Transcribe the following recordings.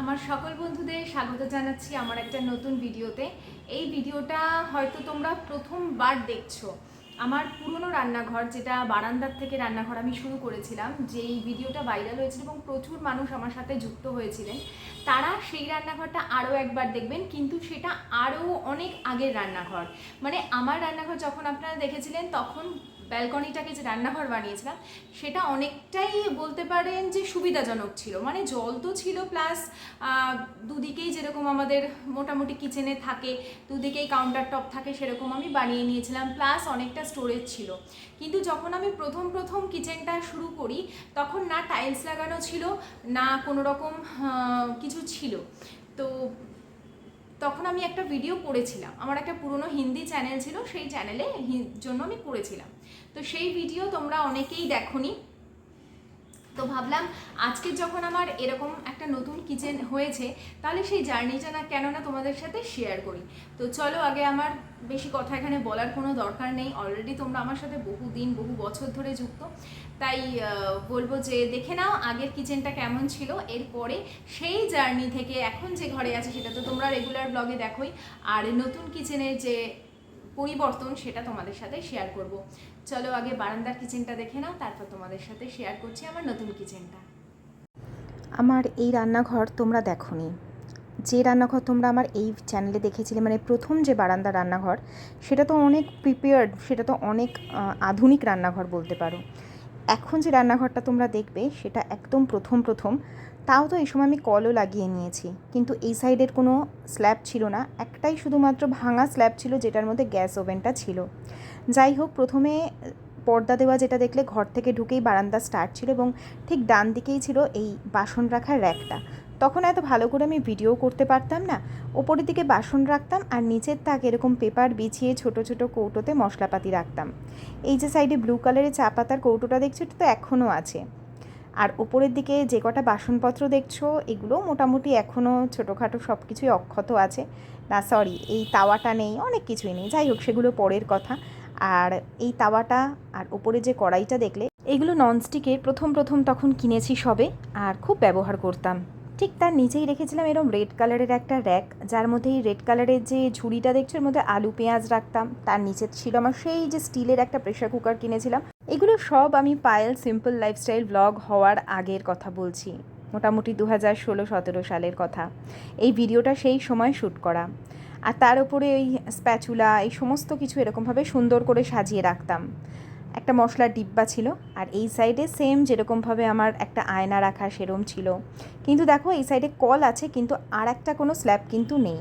আমার সকল বন্ধুদের স্বাগত জানাচ্ছি আমার একটা নতুন ভিডিওতে। এই ভিডিওটা হয়তো তোমরা প্রথমবার দেখছ। আমার পুরনো রান্নাঘর, যেটা বারান্দার থেকে রান্নাঘর আমি শুরু করেছিলাম যে এই ভিডিওটা ভাইরাল হয়েছিল এবং প্রচুর মানুষ আমার সাথে যুক্ত হয়েছিলেন, তারা সেই রান্নাঘরটা আরও একবার দেখবেন, কিন্তু সেটা আরও অনেক আগের রান্নাঘর। মানে আমার রান্নাঘর যখন আপনারা দেখেছিলেন, তখন ব্যালকনিটাকে যে রান্নাঘর বানিয়েছিলাম, সেটা অনেকটাই বলতে পারেন যে সুবিধাজনক ছিল। মানে জল তো ছিল প্লাস দুদিকেই যেরকম আমাদের মোটামুটি কিচেনে থাকে, দুদিকেই কাউন্টার টপ থাকে, সেরকম আমি বানিয়ে নিয়েছিলাম প্লাস অনেকটা স্টোরেজ ছিল। কিন্তু যখন আমি প্রথম প্রথম কিচেনটা শুরু করি, তখন না টাইলস লাগানো ছিল, না কোনো রকম কিছু ছিল। তো তখন আমি একটা ভিডিও করেছিলাম। আমার একটা পুরনো হিন্দি চ্যানেল ছিল, সেই চ্যানেলে জন্য আমি করেছিলাম। তো সেই ভিডিও তোমরা অনেকেই দেখোনি। তো ভাবলাম আজকে যখন আমার এরকম একটা নতুন কিচেন হয়েছে, তাহলে সেই জার্নিটা না কেন না তোমাদের সাথে শেয়ার করি। তো চলো আগে আমার বেশি কথা এখানে বলার কোনো দরকার নেই। অলরেডি তোমরা আমার সাথে বহু দিন বহু বছর ধরে যুক্ত। তাই বলব যে দেখে নাও আগের কিচেনটা কেমন ছিল। এরপরে সেই জার্নি থেকে এখন যে ঘরে আছে, সেটা তো তোমরা রেগুলার ব্লগে দেখোই। আর নতুন কিচেনের যে পরিবর্তন সেটা তোমাদের সাথে শেয়ার করব। চলো আগে বারান্দার কিচেনটা দেখে নাও, তারপর তোমাদের সাথে শেয়ার করছি আমার নতুন কিচেনটা আমার এই রান্নাঘর তোমরা দেখোনি। যে রান্নাঘর তোমরা আমার এই চ্যানেলে দেখেছিলে মানে প্রথম যে বারান্দা রান্নাঘর, সেটা তো অনেক প্রিপেয়ার্ড সেটা তো অনেক আধুনিক রান্নাঘর বলতে পারো। এখন যে রান্নাঘরটা তোমরা দেখবে, সেটা একদম প্রথম প্রথম তাও তো এই সময় আমি কলও লাগিয়ে নিয়েছি। কিন্তু এই সাইডের কোনো স্ল্যাব ছিল না। একটাই শুধুমাত্র ভাঙা স্ল্যাব ছিল, যেটার মধ্যে গ্যাস ওভেনটা ছিল। যাই হোক, প্রথমে পর্দা দেওয়া যেটা দেখলে ঘর থেকে ঢুকেই বারান্দা স্টার্ট ছিল এবং ঠিক ডান দিকেই ছিল এই বাসন রাখার র্যাকটা। তখন এত ভালো করে আমি ভিডিও করতে পারতাম না। ওপরের দিকে বাসন রাখতাম আর নিচের তাক এরকম পেপার বিছিয়ে ছোট ছোট কৌটোতে মশলাপাতি রাখতাম। এই যে সাইডে ব্লু কালারের চা পাতার কৌটোটা দেখছি তো এখনও আছে। আর ওপরের দিকে যে কটা বাসনপত্র দেখছ, এগুলো মোটামুটি এখনও ছোটোখাটো সব কিছুই অক্ষত আছে। না সরি এই তাওয়াটা নেই, অনেক কিছুই নেই। যাই হোক, সেগুলো পরের কথা। আর এই তাওয়াটা আর ওপরে যে কড়াইটা দেখলে, এগুলো ননস্টিকের প্রথম প্রথম তখন কিনেছি সবে, আর খুব ব্যবহার করতাম। ঠিক তার নিচেই রেখেছিলাম এরকম রেড কালারের একটা র্যাক, যার মধ্যে এই রেড কালারের যে ঝুড়িটা দেখছ, এর মধ্যে আলু, পেঁয়াজ রাখতাম। তার নিচে ছিল আমার সেই যে স্টিলের একটা প্রেশার কুকার কিনেছিলাম। এগুলো সব আমি পায়েল সিম্পল লাইফস্টাইল ব্লগ হওয়ার আগের কথা বলছি, মোটামুটি দু হাজার ষোলো সতেরো সালের কথা। এই ভিডিওটা সেই সময় শ্যুট করা। আর তার উপরে ওই স্প্যাচুলা এই সমস্ত কিছু এরকমভাবে সুন্দর করে সাজিয়ে রাখতাম। একটা মশলার ডিব্বা ছিল, আর এই সাইডে সেম যেরকমভাবে আমার একটা আয়না রাখা সেরম ছিল। কিন্তু দেখো, এই সাইডে কল আছে, কিন্তু আর একটা কোনো স্ল্যাব কিন্তু নেই।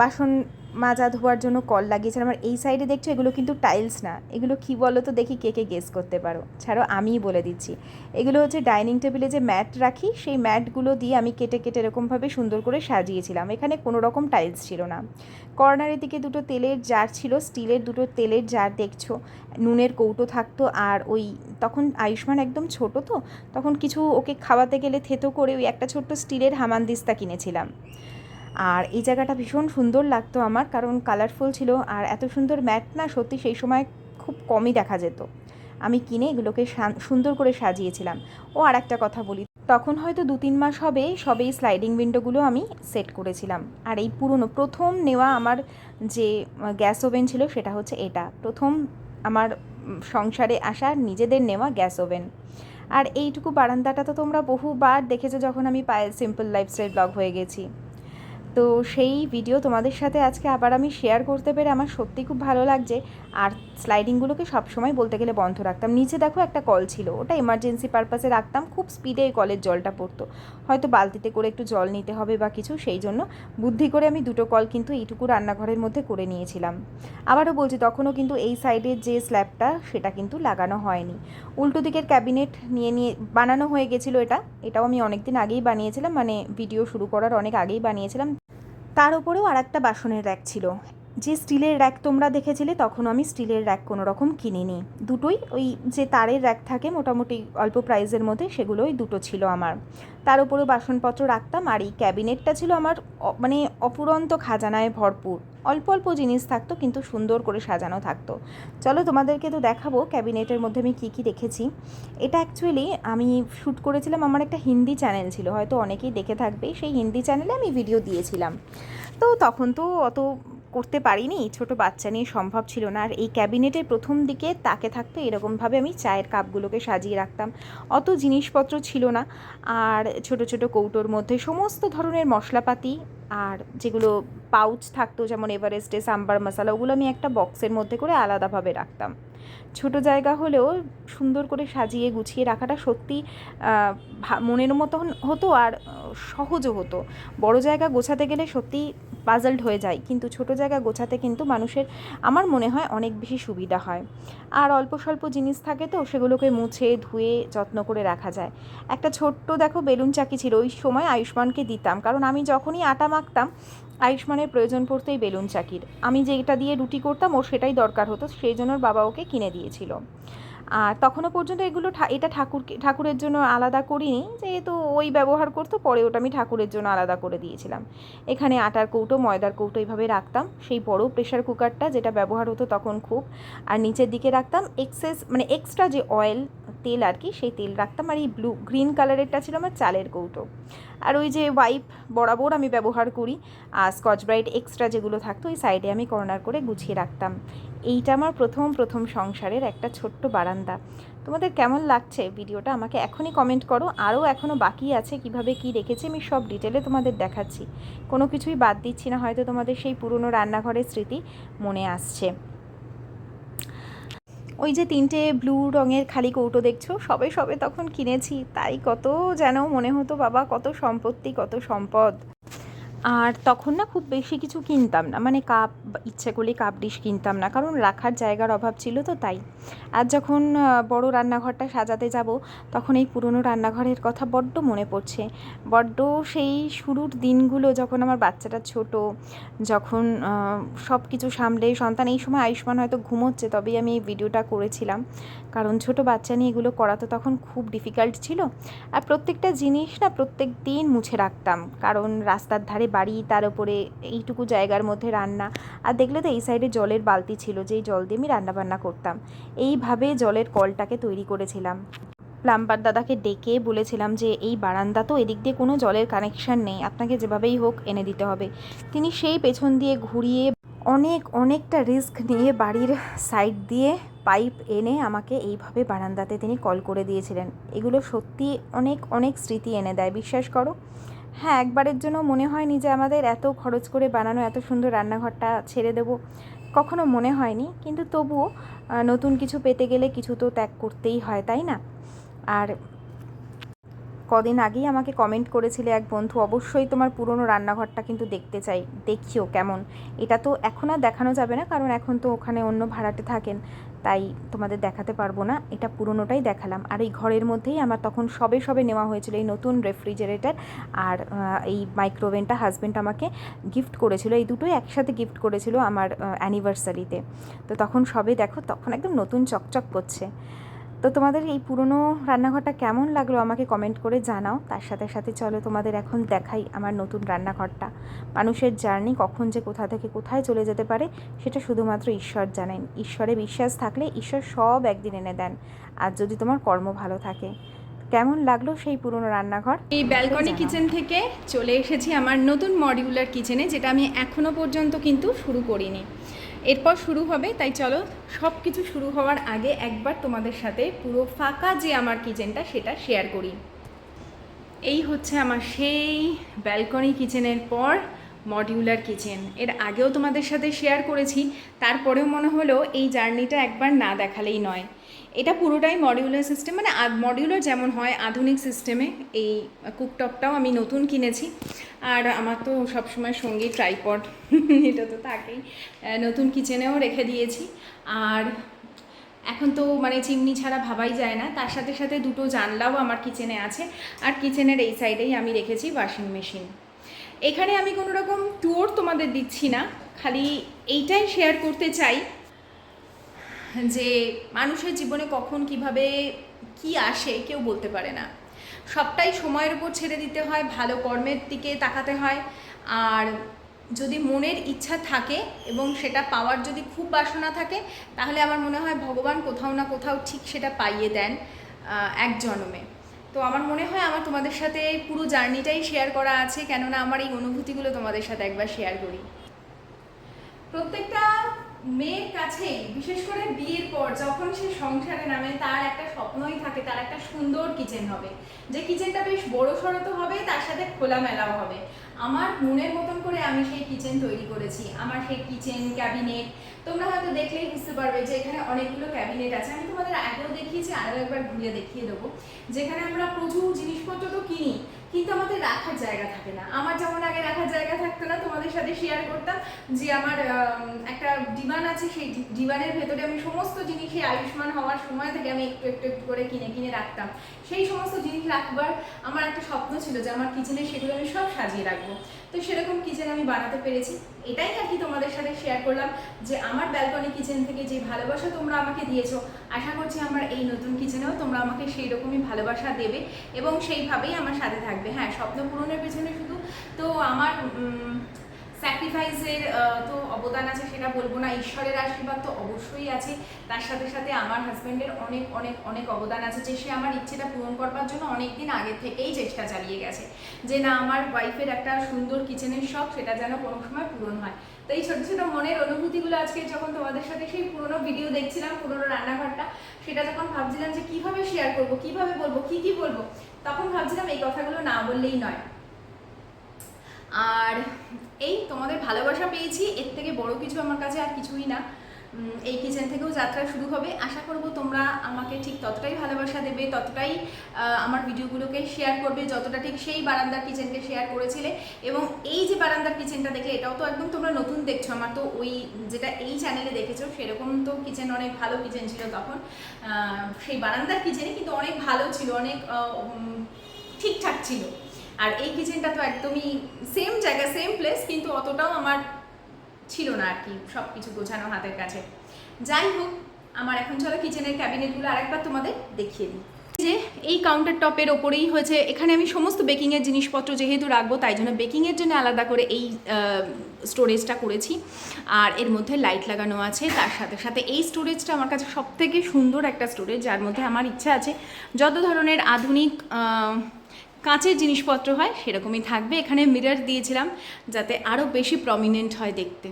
বাসন মাজা ধোয়ার জন্য কল লাগিয়েছিলাম আর এই সাইডে দেখছ, এগুলো কিন্তু টাইলস না। এগুলো কি বলো তো দেখি কে কে গেস করতে পারো। ছাড়ো, আমিই বলে দিচ্ছি। এগুলো হচ্ছে ডাইনিং টেবিলে যে ম্যাট রাখি, সেই ম্যাটগুলো দিয়ে আমি কেটে কেটে এরকমভাবে সুন্দর করে সাজিয়েছিলাম। এখানে কোনো রকম টাইলস ছিল না। কর্নারের দিকে দুটো তেলের জার ছিল। স্টিলের দুটো তেলের জার দেখছ। নুনের কৌটো থাকতো আর ওই তখন আয়ুষ্মান একদম ছোট তো, তখন কিছু ওকে খাওয়াতে গেলে থেতো করে ওই একটা ছোট্ট স্টিলের হামানদিস্তা কিনেছিলাম। আর এই জায়গাটা ভীষণ সুন্দর লাগতো আমার, কারণ কালারফুল ছিল আর এত সুন্দর ম্যাট না, সত্যি সেই সময় খুব কমই দেখা যেত। আমি কিনে এগুলোকে সুন্দর করে সাজিয়েছিলাম। ও আর একটা কথা বলি, তখন হয়তো দু তিন মাস হবে সবেই স্লাইডিং উইন্ডোগুলো আমি সেট করেছিলাম। আর এই পুরনো, প্রথম নেওয়া আমার যে গ্যাস ওভেন ছিল সেটা হচ্ছে এটা। প্রথম আমার সংসারে আসা নিজেদের নেওয়া গ্যাস ওভেন আর এইটুকু বারান্দাটা তো তোমরা বহুবার দেখেছ যখন আমি পায়ে সিম্পল লাইফস্টাইল ব্লগ হয়ে গেছি। তো সেই ভিডিও তোমাদের সাথে আজকে আবার আমি শেয়ার করতে পেরে আমার সত্যি খুব ভালো লাগছে। আর স্লাইডিংগুলোকে সবসময় বলতে গেলে বন্ধ রাখতাম। নিচে দেখো একটা কল ছিল, ওটা এমার্জেন্সি পারপাসে রাখতাম। খুব স্পিডে এই কলের জলটা পড়তো। হয়তো বালতিতে করে একটু জল নিতে হবে বা কিছু, সেই জন্য বুদ্ধি করে আমি দুটো কল কিন্তু এইটুকু রান্নাঘরের মধ্যে করে নিয়েছিলাম। আবারও বলছি, তখনও কিন্তু এই সাইডের যে স্ল্যাবটা সেটা কিন্তু লাগানো হয়নি। উল্টো দিকের ক্যাবিনেট নিয়ে নিয়ে বানানো হয়ে গেছিল এটা। এটাও আমি অনেক দিন আগেই বানিয়েছিলাম। মানে ভিডিও শুরু করার অনেক আগেই বানিয়েছিলাম। তার উপরেও আর একটা বাসনের র্যাক ছিল। যে স্টিলের র্যাক তোমরা দেখেছিলে তখন আমি স্টিলের র্যাক কোনো রকম কিনিনি। দুটোই ওই যে তারের র্যাক থাকে মোটামুটি অল্প প্রাইসের মধ্যে, সেগুলোই দুটো ছিল আমার। তার উপরে বাসনপত্র রাখতাম আর এই ক্যাবিনেটটা ছিল আমার মানে অপুরন্ত খাজানায় ভরপুর। অল্প অল্প জিনিস থাকতো, কিন্তু সুন্দর করে সাজানো থাকতো। চলো তোমাদেরকে তো দেখাবো ক্যাবিনেটের মধ্যে আমি কী কী রেখেছি এটা অ্যাকচুয়ালি আমি শ্যুট করেছিলাম, আমার একটা হিন্দি চ্যানেল ছিল, হয়তো অনেকেই দেখে থাকবে। সেই হিন্দি চ্যানেলে আমি ভিডিও দিয়েছিলাম। তো তখন তো অত করতে পারিনি, ছোট বাচ্চা নিয়ে সম্ভব ছিল না। আর এই ক্যাবিনেটের প্রথম দিকে তাকে থাকতো এরকমভাবে আমি চায়ের কাপগুলোকে সাজিয়ে রাখতাম। অত জিনিসপত্র ছিল না। আর ছোট ছোট কৌটোর মধ্যে সমস্ত ধরনের মশলাপাতি আর যেগুলো পাউচ থাকতো, যেমন এভারেস্টে সাম্বার মশলা, ওগুলো আমি একটা বক্সের মধ্যে করে আলাদাভাবে রাখতাম। ছোট জায়গা হলেও সুন্দর করে সাজিয়ে গুছিয়ে রাখাটা সত্যি মনের মতন হতো আর সহজও হতো। বড় জায়গা গোছাতে গেলে সত্যি পাজলড হয়ে যায়। কিন্তু ছোট জায়গা গোছাতে কিন্তু মানুষের, আমার মনে হয়, অনেক বেশি সুবিধা হয়। আর অল্প স্বল্প জিনিস থাকে তো, সেগুলোকে মুছে, ধুয়ে, যত্ন করে রাখা যায়। একটা ছোট্ট, দেখো, বেলুন চাকি ছিল, ওই সময় আয়ুষ্মানকে দিতাম। কারণ আমি যখনই আটা মাখতাম, আয়ুষ্মানের প্রয়োজন পড়তো এই বেলুন চাকির। আমি যেটা দিয়ে রুটি করতাম ওর সেটাই দরকার হতো, সেই জন্য বাবা ওকে কিনে দিয়েছিল। আর তখনও পর্যন্ত এগুলো এটা ঠাকুর ঠাকুরের জন্য আলাদা করিনি। যেহেতু ওই ব্যবহার করতো, পরে ওটা আমি ঠাকুরের জন্য আলাদা করে দিয়েছিলাম। এখানে আটার কৌটো, ময়দার কৌটো এইভাবে রাখতাম। সেই বড় প্রেশার কুকারটা যেটা ব্যবহার হতো তখন খুব। আর নিচের দিকে রাখতাম এক্সেস মানে এক্সট্রা যে অয়েল তেল আর কি, সেই তেল রাখতাম। আর এই ব্লু গ্রিন কালারেরটা ছিল আমার চালের কৌটো। আর ওই যে ওয়াইপ বরাবর আমি ব্যবহার করি। আর স্কচ ব্রাইট এক্সট্রা যেগুলো থাকতো, ওই সাইডে আমি কর্নার করে গুছিয়ে রাখতাম। এইটা আমার প্রথম প্রথম সংসারের একটা ছোট্ট বারান্দা। তোমাদের কেমন লাগছে? ভিডিওটা আমাকে এখনই কমেন্ট করো। আরও এখনও বাকি আছে কীভাবে কি রেখেছি, আমি সব ডিটেলে তোমাদের দেখাচ্ছি। কোনো কিছুই বাদ দিচ্ছি না, হয়তো তোমাদের সেই পুরনো রান্নাঘরের স্মৃতি মনে আসছে। ওই যে তিনটে ব্লু রঙের খালি কৌটো দেখছ? সবে সবে তখন কিনেছি। তাই কত যেন মনে হতো, বাবা, কত সম্পত্তি, কত সম্পদ। আর তখন না খুব বেশি কিছু কিনতাম না। মানে কাপ, ইচ্ছে করলে কাপ ডিশ কিনতাম না। কারণ রাখার জায়গার অভাব ছিল তো তাই। আর যখন বড় রান্নাঘরটা সাজাতে যাব, তখন এই পুরনো রান্নাঘরের কথা বড্ড মনে পড়ছে। বড্ড সেই শুরুর দিনগুলো যখন আমার বাচ্চাটা ছোট, যখন সব কিছু সামলে সন্তান, এই সময় আয়ুষ্মান হয়তো ঘুমোচ্ছে, তবেই আমি এই ভিডিওটা করেছিলাম। কারণ ছোট বাচ্চা নিয়ে এগুলো করা তো তখন খুব ডিফিকাল্ট ছিল। আর প্রত্যেকটা জিনিস না প্রত্যেক দিন মুছে রাখতাম। কারণ রাস্তার ধারে বাড়ি, তার উপরে এইটুকু জায়গার মধ্যে রান্না। আর দেখলে তো এই সাইডে জলের বালতি ছিল, যেই জল দিয়ে আমি রান্নাবান্না করতাম। এইভাবে জলের কলটাকে তৈরি করেছিলাম। প্লাম্বার দাদাকে ডেকে বলেছিলাম যে, এই বারান্দা তো এদিক দিয়ে কোনো জলের কানেকশন নেই। আপনাকে যেভাবেই হোক এনে দিতে হবে। তিনি সেই পেছন দিয়ে ঘুরিয়ে অনেক, অনেকটা রিস্ক নিয়ে বাড়ির সাইড দিয়ে পাইপ এনে আমাকে এইভাবে বারান্দাতে তিনি কল করে দিয়েছিলেন। এগুলো সত্যি অনেক অনেক স্মৃতি এনে দেয়। বিশ্বাস করো হ্যাঁ একবারের জন্য মনে হয়নি যে আমাদের এত খরচ করে বানানো, এত সুন্দর রান্নাঘরটা ছেড়ে দেব। কখনো মনে হয়নি, কিন্তু তবুও নতুন কিছু পেতে গেলে কিছু তো ত্যাগ করতেই হয়, তাই না? আর কদিন আগেই আমাকে কমেন্ট করেছিলে এক বন্ধু, অবশ্যই তোমার পুরনো রান্নাঘরটা কিন্তু দেখতে চাই, দেখিও কেমন। এটা তো এখন আর দেখানো যাবে না, কারণ এখন তো ওখানে অন্য ভাড়াটে থাকেন, তাই তোমাদের দেখাতে পারব না, এটা পুরনোটাই দেখালাম। আর এই ঘরের মধ্যেই আমার তখন সবে সবে নেওয়া হয়েছিল এই নতুন রেফ্রিজারেটর, আর এই মাইক্রোওভেনটা হাজব্যান্ড আমাকে গিফট করেছিল, এই দুটোই একসাথে গিফট করেছিল আমার অ্যানিভার্সারিতে তো তখন সবে দেখো, তখন একদম নতুন চকচক করছে। তো তোমাদের এই পুরনো রান্নাঘরটা কেমন লাগল আমাকে কমেন্ট করে জানাও। তার সাথে সাথে চলো তোমাদের এখন দেখাই আমার নতুন রান্নাঘরটা। মানুষের জার্নি কখন যে কোথা থেকে কোথায় চলে যেতে পারে, সেটা শুধুমাত্র ঈশ্বর জানেন। ঈশ্বরে বিশ্বাস থাকলে ঈশ্বর সব একদিন এনে দেন, আর যদি তোমার কর্ম ভালো থাকে। কেমন লাগল সেই পুরনো রান্নাঘর? এই ব্যালকনি কিচেন থেকে চলে এসেছি আমার নতুন মডিউলার কিচেনে যেটা আমি এখনও পর্যন্ত কিন্তু শুরু করিনি। এরপর শুরু হবে, তাই চলো সব কিছু শুরু হওয়ার আগে একবার তোমাদের সাথে পুরো ফাঁকা যে আমার কিচেনটা সেটা শেয়ার করি। এই হচ্ছে আমার সেই ব্যালকনি কিচেনের পর মডিউলার কিচেন এর আগেও তোমাদের সাথে শেয়ার করেছি, তারপরেও মনে হলো এই জার্নিটা একবার না দেখালেই নয়। এটা পুরোটাই মডিউলার সিস্টেম মানে মডিউলার যেমন হয়, আধুনিক সিস্টেমে এই কুকটপটাও আমি নতুন কিনেছি। আর আমার তো সবসময় সঙ্গে ট্রাইপড এটা তো থাকেই। নতুন কিচেনেও রেখে দিয়েছি। আর এখন তো মানে চিমনি ছাড়া ভাবাই যায় না। তার সাথে সাথে দুটো জানলাও আমার কিচেনে আছে। আর কিচেনের এই সাইডেই আমি রেখেছি ওয়াশিং মেশিন এখানে আমি কোনো রকম ট্যুর তোমাদের দিচ্ছি না। খালি এইটাই শেয়ার করতে চাই যে মানুষের জীবনে কখন কীভাবে কি আসে কেউ বলতে পারে না। সবটাই সময়ের উপর ছেড়ে দিতে হয়, ভালো কর্মের দিকে তাকাতে হয়। আর যদি মনের ইচ্ছা থাকে এবং সেটা পাওয়ার যদি খুব বাসনা থাকে, তাহলে আমার মনে হয় ভগবান কোথাও না কোথাও ঠিক সেটা পাইয়ে দেন এক জন্মে। তো আমার মনে হয় আমার তোমাদের সাথে পুরো জার্নিটাই শেয়ার করা আছে, কেননা আমার এই অনুভূতিগুলো তোমাদের সাথে একবার শেয়ার করি। প্রত্যেকটা মেয়ের কাছে বিশেষ করে বিয়ের পর যখন সে সংসারে নামে, তার একটা স্বপ্নই থাকে, তার একটা সুন্দর কিচেন হবে। যে কিচেনটা বেশ বড় সড়ো তো হবে তার সাথে খোলামেলাও হবে। আমার মনের মতন করে আমি সেই কিচেন তৈরি করেছি। আমার সেই কিচেন ক্যাবিনেট তোমরা হয়তো দেখলেই বুঝতে পারবে যে এখানে অনেকগুলো ক্যাবিনেট আছে। আমি তোমাদের আগেও দেখিয়েছি, আরও একবার ঘুরিয়ে দেখিয়ে দেবো। যেখানে আমরা প্রচুর জিনিসপত্র তো কিনি রাখার জায়গা থাকে না। আমার যেমন আগে রাখার জায়গা থাকতো না, তোমাদের সাথে শেয়ার করতাম যে আমার একটা ডিমান্ড আছে, সেই ডিমানের ভেতরে আমি সমস্ত জিনিসই আয়ুষ্মান হওয়ার সময় থেকে আমি একটু একটু একটু করে কিনে কিনে রাখতাম। সেই সমস্ত জিনিস রাখবার আমার একটা স্বপ্ন ছিল যে আমার কিচেনে সেগুলো আমি সব সাজিয়ে রাখব। তো সেরকম কিচেন আমি বানাতে পেরেছি। এটাই আর কি তোমাদের সাথে শেয়ার করলাম যে আমার ব্যালকনি কিচেন থেকে যে ভালোবাসা তোমরা আমাকে দিয়েছ, আশা করছি আমার এই নতুন কিচেনেও তোমরা আমাকে সেই রকমই ভালোবাসা দেবে এবং সেইভাবেই আমার সাথে থাকবে। হ্যাঁ স্বপ্ন পূরণের পেছনে শুধু তো আমার স্যাক্রিফাইসের তো অবদান আছে সেটা বলব না। ঈশ্বরের আশীর্বাদ তো অবশ্যই আছে। তার সাথে সাথে আমার হাজব্যান্ডের অনেক অনেক অনেক অবদান আছে যে সে আমার ইচ্ছেটা পূরণ করবার জন্য অনেক দিন আগে থেকেই চেষ্টা চালিয়ে গেছে। যে না, আমার ওয়াইফের একটা সুন্দর কিচেনের শখ সেটা যেন কোনো সময় পূরণ হয়। তো এই ছোটো ছোটো মনের অনুভূতিগুলো আজকে যখন তোমাদের সাথে সেই পুরোনো ভিডিও দেখছিলাম, পুরোনো রান্নাঘরটা, সেটা যখন ভাবছিলাম যে কীভাবে শেয়ার করব, কীভাবে বলব, কি কি বলব, তখন ভাবছিলাম এই কথাগুলো না বললেই নয়। আর এই তোমাদের ভালোবাসা পেয়েছি, এর থেকে বড় কিছু আমার কাছে আর কিছুই না। এই কিচেন থেকেও যাত্রা শুরু হবে। আশা করব তোমরা আমাকে ঠিক ততটাই ভালোবাসা দেবে, ততটাই আমার ভিডিওগুলোকে শেয়ার করবে, যতটা ঠিক সেই বারান্দার কিচেনকে শেয়ার করেছিলে। এবং এই যে বারান্দার কিচেনটা দেখলে, এটাও তো একদম তোমরা নতুন দেখছ। আমার তো ওই যেটা এই চ্যানেলে দেখেছ, সেরকম তো কিচেন অনেক ভালো কিচেন ছিল তখন। সেই বারান্দার কিচেনে কিন্তু অনেক ভালো ছিল, অনেক ঠিকঠাক ছিল। আর এই কিচেনটা তো একদমই সেম জায়গা সেম প্লেস কিন্তু অতটাও আমার ছিল না আর কি সব কিছু গোছানো হাতের কাছে। যাই হোক, আমার এখন চলো কিচেনের ক্যাবিনেটগুলো আরেকবার তোমাদের দেখিয়ে দিই। যে, এই কাউন্টার টপের ওপরেই হয়েছে, এখানে আমি সমস্ত বেকিংয়ের জিনিসপত্র যেহেতু রাখব, তাই জন্য বেকিংয়ের জন্য আলাদা করে এই স্টোরেজটা করেছি। আর এর মধ্যে লাইট লাগানো আছে, তার সাথে সাথে এই স্টোরেজটা আমার কাছে সব থেকে সুন্দর একটা স্টোরেজ যার মধ্যে আমার ইচ্ছা আছে, যত ধরনের আধুনিক কাঁচের জিনিসপত্র হয়, সেরকমই থাকবে। এখানে মিরর দিয়েছিলাম যাতে আরও বেশি প্রমিনেন্ট হয় দেখতে।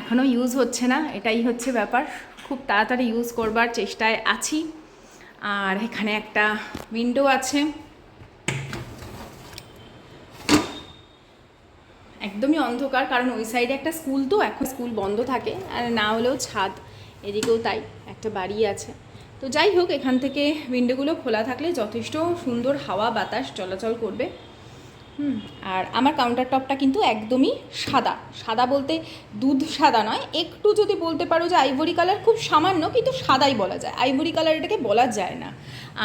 এখনও ইউজ হচ্ছে না, এটাই হচ্ছে ব্যাপার। খুব তাড়াতাড়ি ইউজ করবার চেষ্টায় আছি। আর এখানে একটা উইন্ডো আছে। একদমই অন্ধকার, কারণ ওই সাইডে একটা স্কুল তো, এখন স্কুল বন্ধ থাকে। আর না হলেও ছাদ, এদিকেও তাই, একটা বাড়ি আছে। তো যাই হোক, এখান থেকে উইন্ডোগুলো খোলা থাকলে যথেষ্ট সুন্দর হাওয়া বাতাস চলাচল করবে। হুম, আর আমার কাউন্টার টপটা কিন্তু একদমই সাদা। সাদা বলতে দুধ সাদা নয়, একটু যদি বলতে পারো যে আইভরি কালার খুব সামান্য, কিন্তু সাদাই বলা যায়। আইভরি কালার এটাকে বলা যায় না।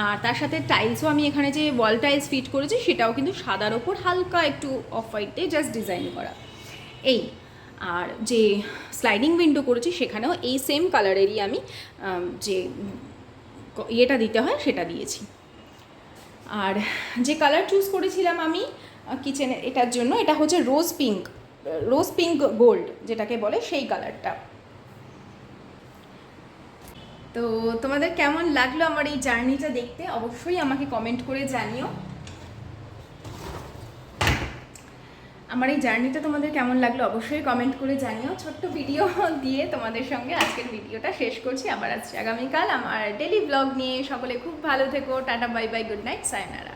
আর তার সাথে টাইলসও আমি এখানে যে ওয়াল টাইলস ফিট করেছি, সেটাও কিন্তু সাদার ওপর হালকা একটু অফ হোয়াইটে জাস্ট ডিজাইন করা। এই, আর যে স্লাইডিং উইন্ডো করেছি, সেখানেও এই সেম কালারেরই আমি, যে ইয়েটা দিতে হয়, সেটা দিয়েছি। আর যে কালার চুজ করেছিলাম আমি কিচেনে এটার জন্য, এটা হচ্ছে rose pink rose pink gold যেটাকে বলে সেই কালারটা তো তোমাদের কেমন লাগল আমার এই জার্নিটা দেখতে? অবশ্যই আমাকে কমেন্ট করে জানিও। আমার এই জার্নিটা তোমাদের কেমন লাগল অবশ্যই কমেন্ট করে জানিও। ছোট্ট ভিডিও দিয়ে তোমাদের সঙ্গে আজকের ভিডিওটা শেষ করছি। আবার আসছি আগামীকাল আমার ডেলি ব্লগ নিয়ে। সকলে খুব ভালো থেকো। Tata bye bye good night sayonara